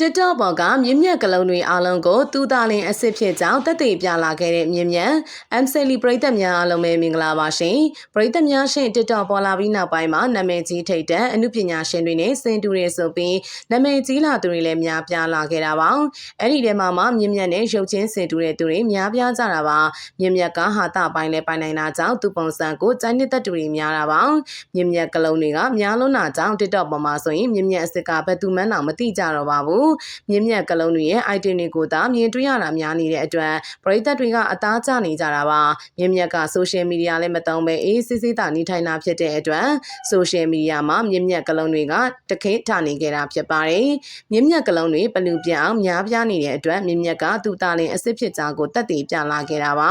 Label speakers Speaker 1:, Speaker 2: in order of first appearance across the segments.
Speaker 1: TikTok ပေါ်ကမြင့်မြတ်ကလုံးတွေအားလုံးကိုသူသားလင်အစ်စ်ဖြစ်ကြောင်းတက်တည်ပြလာခဲ့တဲ့မြင့်မြတ် MCL ပရိသတ်များအားလုံးပဲမင်္ဂလာပါရှင်ပရိသတ်များရှင် TikTok ပေါ်လာပြီးနောက်ပိုင်းမှာနာမည်ကြီးထိတ်တဲ့အမှုပညာရှင်တွေနဲ့စင်တူတွေဆိုပြီးနာမည်ကြီးလာသူတွေလည်းများပြားလာခဲ့တာပါအဲ့ဒီထဲမှာမှမြင့်မြတ်နဲ့ရုပ်ချင်းစင်တူတဲ့သူတွေများပြားကြတာပါမြင့်မြတ်ကဟာတာပိုင်းလဲပိုင်နိုင်တာကြောင့်သူပုံစံကိုစိုင်းနှစ်သက်တူတွေများတာပါမြင့်မြတ်ကလုံးတွေကများလုံးတာကြောင့် TikTok ပေါ်မှာဆိုရင်မြင့်မြတ်အစ်စ်ကဘယ်သူမှန်းတော့မသိကြတော့ပါဘူးမြင့်မြတ်ကလုံးတွေရဲ့ item တွေကိုသာမြင်တွေ့ရတာများနေတဲ့အတွက်ပရိသတ်တွေကအသားကျနေကြတာပါမြင့်မြတ်က social media လည်းမသုံးပဲအေးစစ်စစ်တာနေထိုင်တာဖြစ်တဲ့အတွက် social media မှာမြင့်မြတ်ကလုံးတွေကတခဲထနေကြတာဖြစ်ပါတယ်မြင့်မြတ်ကလုံးတွေပလူပြအောင်များပြားနေတဲ့အတွက်မြင့်မြတ်ကသူ့သားလင်အစ်စ်ဖြစ်ကြောင်းကိုတက်တည်ပြလာခဲ့တာပါ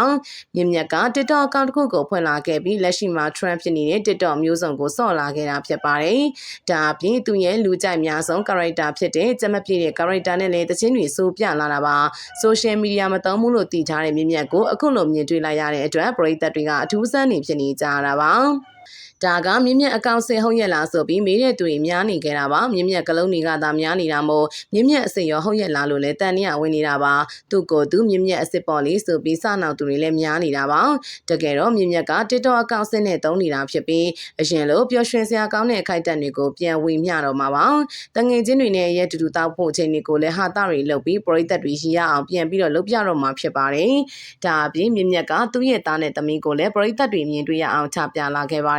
Speaker 1: မြင့်မြတ်က TikTok account တစ်ခုကိုဖွင့်လာခဲ့ပြီးလက်ရှိမှာ trend ဖြစ်နေတဲ့ TikTok မျိုးစုံကိုစော့လာခဲ့တာဖြစ်ပါတယ်ဒါအပြင်သူရဲ့လူကြိုက်များဆုံး character ဖြစ်တဲ့ကြက်မပြည့်တဲ့ character နဲ့လည်းတခြင်းတွေစိုးပြလာတာပါ social media မသုံးဘူးလို့တည်ထားတဲ့မြင့်မြတ်ကိုအခုလိုမြင်တွေ့လိုက်ရတဲ့အတွက်ပရိသတ်တွေကအထူးဆန်းနေဖြစ်နေကြတာပါ ဒါကမြင့်မြတ်အကောင့်ဆင်ဟုတ်ရဲ့လားဆိုပြီးမေးတဲ့သူတွေများနေကြတာပါမြင့်မြတ်ကလုံးတွေကသာများနေတာမို့မြင့်မြတ်အစစ်ရောဟုတ်ရဲ့လားလို့လဲတန်နေရဝင်နေတာပါသူ့ကိုသူမြင့်မြတ်အစစ်ပေါ်လေးဆိုပြီးစနောက်သူတွေလည်းများနေတာပါတကယ်တော့မြင့်မြတ်က TikTok အကောင့်ဆင်နဲ့တုံးနေတာဖြစ်ပြီးအရင်လိုပျော်ရွှင်စရာကောင်းတဲ့အခိုက်အတန့်တွေကိုပြန်ဝေမျှတော့မှာပါတငယ်ချင်းတွေနဲ့ရဲတူတူတောက်ဖို့အချိန်တွေကိုလည်းဟာတာတွေလုပ်ပြီးပရိသတ်တွေရည်ရအောင်ပြန်ပြီးတော့လုပ်ပြတော့မှာဖြစ်ပါတယ်ဒါအပြင်မြင့်မြတ်ကသူ့ရဲ့သားနဲ့သမီးကိုလည်းပရိသတ်တွေမြင်တွေ့ရအောင်ချပြလာခဲ့ပါ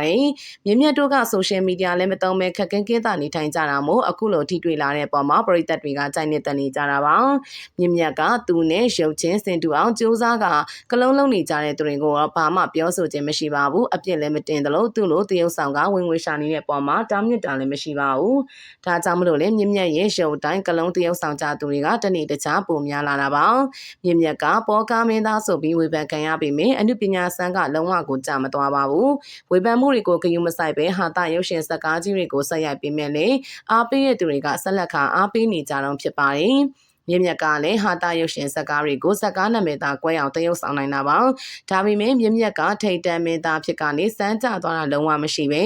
Speaker 1: တယ်မြင့်မြတ်တို့ကဆိုရှယ်မီဒီယာလည်းမသုံးပဲခက်ခဲခဲသာနေထိုင်ကြတာမို့အခုလိုထိတွေ့လာတဲ့ပုံမှာပရိသတ်တွေကကြိုက်နေတန်နေကြတာပါမြင့်မြတ်ကသူနဲ့ရုပ်ချင်းစင်တူအောင်ကြိုးစားကကလုံးလုံးနေကြတဲ့သူတွေကိုတော့ဘာမှပြောဆိုခြင်းမရှိပါဘူးအပြစ်လည်းမတင်သလိုသူ့လိုတရုပ်ဆောင်ကဝင်ငွေရှာနေတဲ့ပုံမှာတားမြစ်တာလည်းမရှိပါဘူးဒါကြောင့်မလို့လေမြင့်မြတ်ရဲ့ရုပ်တိုင်းကလုံးတရုပ်ဆောင်ကြသူတွေကတနေ့တခြားပုံများလာတာပါမြင့်မြတ်ကပေါ်ကားမင်းသားဆိုပြီးဝေဖန်ခံရပေမယ့်အမှုပညာဆန်းကလုံးဝကိုကြာမသွားပါဘူးဝေဖန်မှုတွေကိုဂရုမစိုက်ပဲဟာတာရုပ်ရှင်ဇာတ်ကားကြီးတွေကိုဆက်ရိုက်ပေးမယ်လေအားပေးတဲ့သူတွေကဆက်လက်ခါအားပေးနေကြတော့ဖြစ်ပါတယ် မြင့်မြတ်ကလည်းဟာတာရုပ်ရှင်ဇက်ကားတွေကိုဇက်ကားနာမည်သားကွဲအောင်တရုပ်ဆောင်နိုင်တာပါဒါပေမဲ့မြင့်မြတ်ကထိတ်တန့်မင်းသားဖြစ်ကနေစမ်းကြသွားတာလုံးဝမရှိပဲ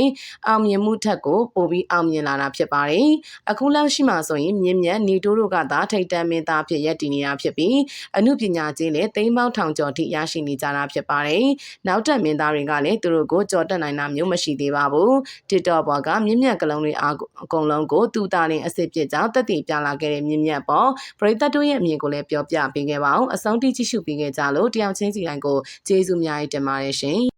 Speaker 1: အောင်မြင်မှုထက်ကိုပိုပြီးအောင်မြင်လာတာဖြစ်ပါတယ်အခုလောက်ရှိမှဆိုရင်မြင့်မြတ်နေတိုးတို့ကသာထိတ်တန့်မင်းသားဖြစ်ရက်တည်နေတာဖြစ်ပြီးအမှုပညာကြီးလည်းတိမ်ပေါင်းထောင်ကျော်ထိရရှိနေကြတာဖြစ်ပါတယ်နောက်ထပ်မင်းသားတွေကလည်းသူတို့ကိုကြော်တက်နိုင်တာမျိုးမရှိသေးပါဘူး TikTok ပေါ်ကမြင့်မြတ်ကလုံးတွေအားအကုန်လုံးကိုသူတာလင်အစ်စ်ပြစ်ကြောင်းတက်တည်ပြလာခဲ့တဲ့မြင့်မြတ်ပေါ်ပရိသတ်တို့ရဲ့အမြင်ကိုလည်းပြောပြပေးခဲ့ပါအောင်အဆုံးထိကြည့်ရှုပေးခဲ့ကြလို့တယောက်ချင်းစီတိုင်းကိုကျေးဇူးအများကြီးတင်ပါတယ်ရှင်